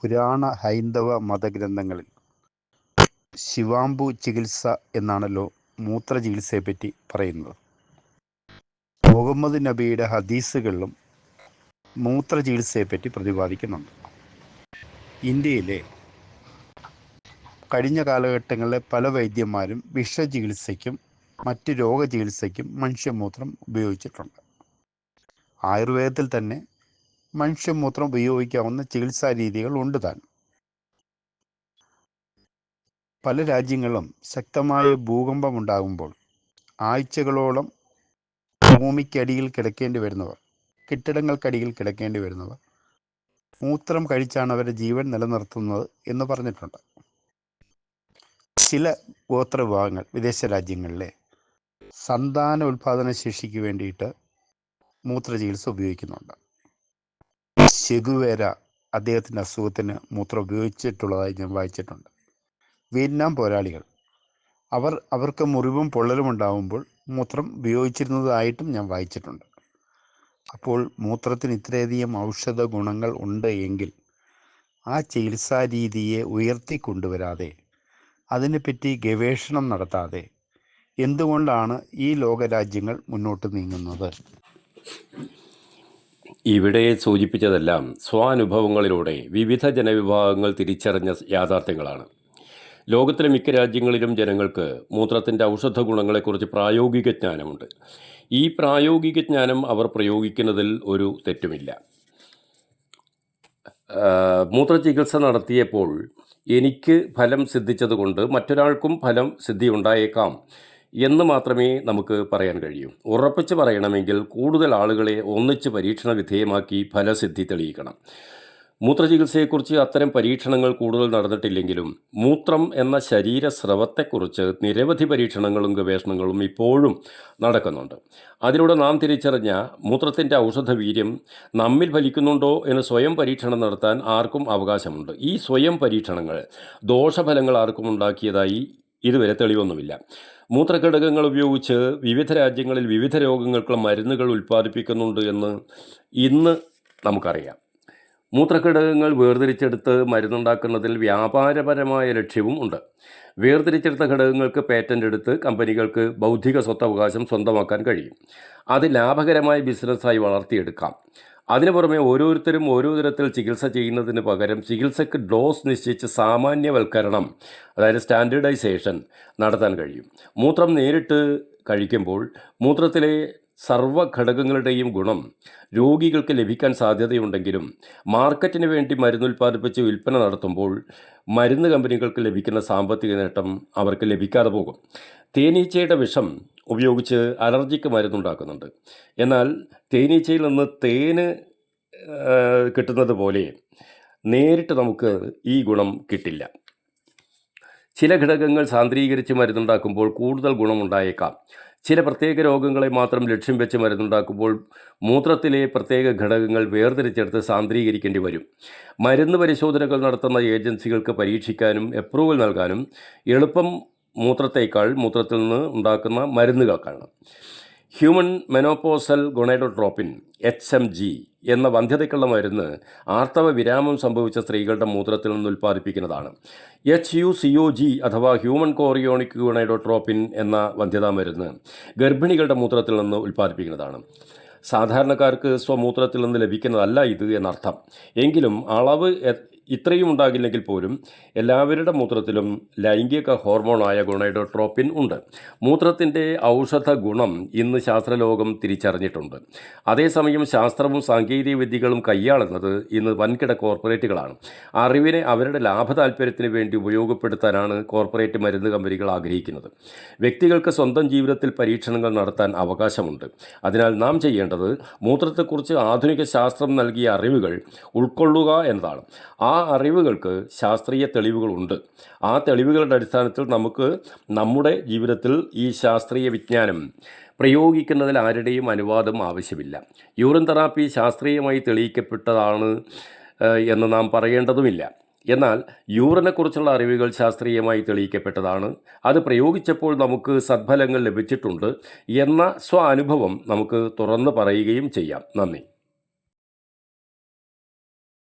പുരാണ ഹൈന്ദവ മതഗ്രന്ഥങ്ങളിൽ ശിവാംബു ചികിത്സ എന്നാണല്ലോ മൂത്ര ചികിത്സയെപ്പറ്റി പറയുന്നത്. മുഹമ്മദ് നബിയുടെ ഹദീസുകളിലും മൂത്ര ചികിത്സയെപ്പറ്റി പ്രതിപാദിക്കുന്നുണ്ട്. ഇന്ത്യയിലെ കഴിഞ്ഞ കാലഘട്ടങ്ങളിലെ പല വൈദ്യന്മാരും വിഷചികിത്സയ്ക്കും മറ്റ് രോഗചികിത്സയ്ക്കും മനുഷ്യമൂത്രം ഉപയോഗിച്ചിട്ടുണ്ട്. ആയുർവേദത്തിൽ തന്നെ മനുഷ്യമൂത്രം ഉപയോഗിക്കാവുന്ന ചികിത്സാ രീതികൾ ഉണ്ട് താൻ. പല രാജ്യങ്ങളും ശക്തമായ ഭൂകമ്പം ഉണ്ടാകുമ്പോൾ ആഴ്ചകളോളം ഭൂമിക്കടിയിൽ കിടക്കേണ്ടി വരുന്നവർ കെട്ടിടങ്ങൾക്കടിയിൽ കിടക്കേണ്ടി വരുന്നവർ മൂത്രം കഴിച്ചാണ് അവരുടെ ജീവൻ നിലനിർത്തുന്നത് എന്ന് പറഞ്ഞിട്ടുണ്ട്. ചില ഗോത്ര വിഭാഗങ്ങൾ വിദേശ രാജ്യങ്ങളിലെ സന്താന ഉൽപാദന ശേഷിക്ക് വേണ്ടിയിട്ട് മൂത്രചികിത്സ ഉപയോഗിക്കുന്നുണ്ട്. ചെഗുവേര അദ്ദേഹത്തിന്റെ അസുഖത്തിന് മൂത്രം ഉപയോഗിച്ചിട്ടുള്ളതായി ഞാൻ വായിച്ചിട്ടുണ്ട്. വിയറ്റ്നാം പോരാളികൾ. അവർ അവർക്ക് മുറിവും പൊള്ളലും ഉണ്ടാകുമ്പോൾ മൂത്രം ഉപയോഗിച്ചിരുന്നതായിട്ടും ഞാൻ വായിച്ചിട്ടുണ്ട്. അപ്പോൾ മൂത്രത്തിന് ഇത്രയധികം ഔഷധ ഗുണങ്ങൾ ഉണ്ട് എങ്കിൽ ആ ചികിത്സാ രീതിയെ ഉയർത്തിക്കൊണ്ടുവരാതെ അതിനെപ്പറ്റി ഗവേഷണം നടത്താതെ എന്തുകൊണ്ടാണ് ഈ ലോകരാജ്യങ്ങൾ മുന്നോട്ട് നീങ്ങുന്നത്? ഇവിടെ സൂചിപ്പിച്ചതെല്ലാം സ്വാനുഭവങ്ങളിലൂടെ വിവിധ ജനവിഭാഗങ്ങൾ തിരിച്ചറിഞ്ഞ യാഥാർത്ഥ്യങ്ങളാണ്. ലോകത്തിലെ മിക്ക രാജ്യങ്ങളിലും ജനങ്ങൾക്ക് മൂത്രത്തിന്റെ ഔഷധ ഗുണങ്ങളെക്കുറിച്ച് പ്രായോഗിക ജ്ഞാനമുണ്ട്. ഈ പ്രായോഗിക ജ്ഞാനം അവർ പ്രയോഗിക്കുന്നതിൽ ഒരു തെറ്റുമില്ല. മൂത്രചികിത്സ നടത്തിയപ്പോൾ എനിക്ക് ഫലം സിദ്ധിച്ചതുകൊണ്ട് മറ്റൊരാൾക്കും ഫലം സിദ്ധി ഉണ്ടായേക്കാം എന്ന് മാത്രമേ നമുക്ക് പറയാൻ കഴിയൂ. ഉറപ്പിച്ച് പറയണമെങ്കിൽ കൂടുതൽ ആളുകളെ ഒന്നിച്ച് പരീക്ഷണ വിധേയമാക്കി ഫലസിദ്ധി തെളിയിക്കണം. മൂത്രചികിത്സയെക്കുറിച്ച് അത്തരം പരീക്ഷണങ്ങൾ കൂടുതൽ നടന്നിട്ടില്ലെങ്കിലും മൂത്രം എന്ന ശരീരസ്രവത്തെക്കുറിച്ച് നിരവധി പരീക്ഷണങ്ങളും ഗവേഷണങ്ങളും ഇപ്പോഴും നടക്കുന്നുണ്ട്. അതിലൂടെ നാം തിരിച്ചറിഞ്ഞ മൂത്രത്തിന്റെ ഔഷധവീര്യം നമ്മിൽ ഫലിക്കുന്നുണ്ടോ എന്ന് സ്വയം പരീക്ഷണം നടത്താൻ ആർക്കും അവകാശമുണ്ട്. ഈ സ്വയം പരീക്ഷണങ്ങൾ ദോഷഫലങ്ങൾ ആർക്കും ഉണ്ടാക്കിയതായി ഇതുവരെ തെളിവൊന്നുമില്ല. മൂത്രഘടകങ്ങൾ ഉപയോഗിച്ച് വിവിധ രാജ്യങ്ങളിൽ വിവിധ രോഗങ്ങൾക്കുള്ള മരുന്നുകൾ ഉൽപ്പാദിപ്പിക്കുന്നുണ്ട് എന്ന് ഇന്ന് നമുക്കറിയാം. മൂത്രഘടകങ്ങൾ വേർതിരിച്ചെടുത്ത് മരുന്നുണ്ടാക്കുന്നതിൽ വ്യാപാരപരമായ ലക്ഷ്യവും ഉണ്ട്. വേർതിരിച്ചെടുത്ത ഘടകങ്ങൾക്ക് പേറ്റന്റ് എടുത്ത് കമ്പനികൾക്ക് ബൗദ്ധിക സ്വത്തവകാശം സ്വന്തമാക്കാൻ കഴിയും. അത് ലാഭകരമായ ബിസിനസ്സായി വളർത്തിയെടുക്കാം. അതിനു പുറമെ ഓരോരുത്തരും ഓരോ തരത്തിൽ ചികിത്സ ചെയ്യുന്നതിന് പകരം ചികിത്സയ്ക്ക് ഡോസ് നിശ്ചയിച്ച് സാമാന്യവൽക്കരണം അതായത് സ്റ്റാൻഡേർഡൈസേഷൻ നടത്താൻ കഴിയും. മൂത്രം നേരിട്ട് കഴിക്കുമ്പോൾ മൂത്രത്തിലെ സർവ ഘടകങ്ങളുടെയും ഗുണം രോഗികൾക്ക് ലഭിക്കാൻ സാധ്യതയുണ്ടെങ്കിലും മാർക്കറ്റിന് വേണ്ടി മരുന്ന് ഉൽപ്പാദിപ്പിച്ച് വിൽപ്പന നടത്തുമ്പോൾ മരുന്ന് കമ്പനികൾക്ക് ലഭിക്കുന്ന സാമ്പത്തിക നേട്ടം അവർക്ക് ലഭിക്കാതെ പോകും. തേനീച്ചയുടെ വിഷം ഉപയോഗിച്ച് അലർജിക്ക് മരുന്നുണ്ടാക്കുന്നുണ്ട്. എന്നാൽ തേനീച്ചയിൽ നിന്ന് തേന് കിട്ടുന്നത് പോലെ നേരിട്ട് നമുക്ക് ഈ ഗുണം കിട്ടില്ല. ചില ഘടകങ്ങൾ സാന്ദ്രീകരിച്ച് മരുന്നുണ്ടാക്കുമ്പോൾ കൂടുതൽ ഗുണമുണ്ടായേക്കാം. ചില പ്രത്യേക രോഗങ്ങളെ മാത്രം ലക്ഷ്യം വെച്ച് മരുന്നുണ്ടാക്കുമ്പോൾ മൂത്രത്തിലെ പ്രത്യേക ഘടകങ്ങൾ വേർതിരിച്ചെടുത്ത് സാന്ദ്രീകരിക്കേണ്ടി വരും. മരുന്ന് പരിശോധനകൾ നടത്തുന്ന ഏജൻസികൾക്ക് പരീക്ഷിക്കാനും അപ്രൂവൽ നൽകാനും എളുപ്പം മൂത്രത്തേക്കാൾ മൂത്രത്തിൽ നിന്ന് ഉണ്ടാക്കുന്ന മരുന്നുകൾക്കാണ്. Human menopausal gonadotropin H M G എന്ന വന്ധ്യതയ്ക്കുള്ള മരുന്ന് ആർത്തവ വിരാമം സംഭവിച്ച സ്ത്രീകളുടെ മൂത്രത്തിൽ നിന്ന് ഉൽപ്പാദിപ്പിക്കുന്നതാണ്. H U C O G അഥവാ ഹ്യൂമൻ കോറിയോണിക് ഗുണൈഡോട്രോപ്പിൻ എന്ന വന്ധ്യതാ മരുന്ന് ഗർഭിണികളുടെ മൂത്രത്തിൽ നിന്ന് ഉൽപ്പാദിപ്പിക്കുന്നതാണ്. സാധാരണക്കാർക്ക് സ്വമൂത്രത്തിൽ നിന്ന് ലഭിക്കുന്നതല്ല ഇത് എന്നർത്ഥം. എങ്കിലും അളവ് ഇത്രയും ഉണ്ടാകില്ലെങ്കിൽ പോലും എല്ലാവരുടെ മൂത്രത്തിലും ലൈംഗിക ഹോർമോണായ ഗുണൈഡോട്രോപ്പിൻ ഉണ്ട്. മൂത്രത്തിന്റെ ഔഷധ ഗുണം ഇന്ന് ശാസ്ത്രലോകം തിരിച്ചറിഞ്ഞിട്ടുണ്ട്. അതേസമയം ശാസ്ത്രവും സാങ്കേതിക വിദ്യകളും കൈയാളുന്നത് ഇന്ന് വൻകിട കോർപ്പറേറ്റുകളാണ്. അറിവിനെ അവരുടെ ലാഭ താല്പര്യത്തിന് വേണ്ടി ഉപയോഗപ്പെടുത്താനാണ് കോർപ്പറേറ്റ് മരുന്ന് കമ്പനികൾ ആഗ്രഹിക്കുന്നത്. വ്യക്തികൾക്ക് സ്വന്തം ജീവിതത്തിൽ പരീക്ഷണങ്ങൾ നടത്താൻ അവകാശമുണ്ട്. അതിനാൽ നാം ചെയ്യേണ്ടത് മൂത്രത്തെക്കുറിച്ച് ആധുനിക ശാസ്ത്രം നൽകിയ അറിവുകൾ ഉൾക്കൊള്ളുക എന്നതാണ്. ആ അറിവുകൾക്ക് ശാസ്ത്രീയ തെളിവുകളുണ്ട്. ആ തെളിവുകളുടെ അടിസ്ഥാനത്തിൽ നമുക്ക് നമ്മുടെ ജീവിതത്തിൽ ഈ ശാസ്ത്രീയ വിജ്ഞാനം പ്രയോഗിക്കുന്നതിൽ ആരുടെയും അനുവാദം ആവശ്യമില്ല. യൂറിൻ തെറാപ്പി ശാസ്ത്രീയമായി തെളിയിക്കപ്പെട്ടതാണ് എന്ന് നാം പറയേണ്ടതുമില്ല. എന്നാൽ യൂറിനെക്കുറിച്ചുള്ള അറിവുകൾ ശാസ്ത്രീയമായി തെളിയിക്കപ്പെട്ടതാണ്. അത് പ്രയോഗിച്ചപ്പോൾ നമുക്ക് സദ്ഫലങ്ങൾ ലഭിച്ചിട്ടുണ്ട് എന്ന സ്വ അനുഭവം നമുക്ക് തുറന്നു പറയുകയും ചെയ്യാം. നന്ദി.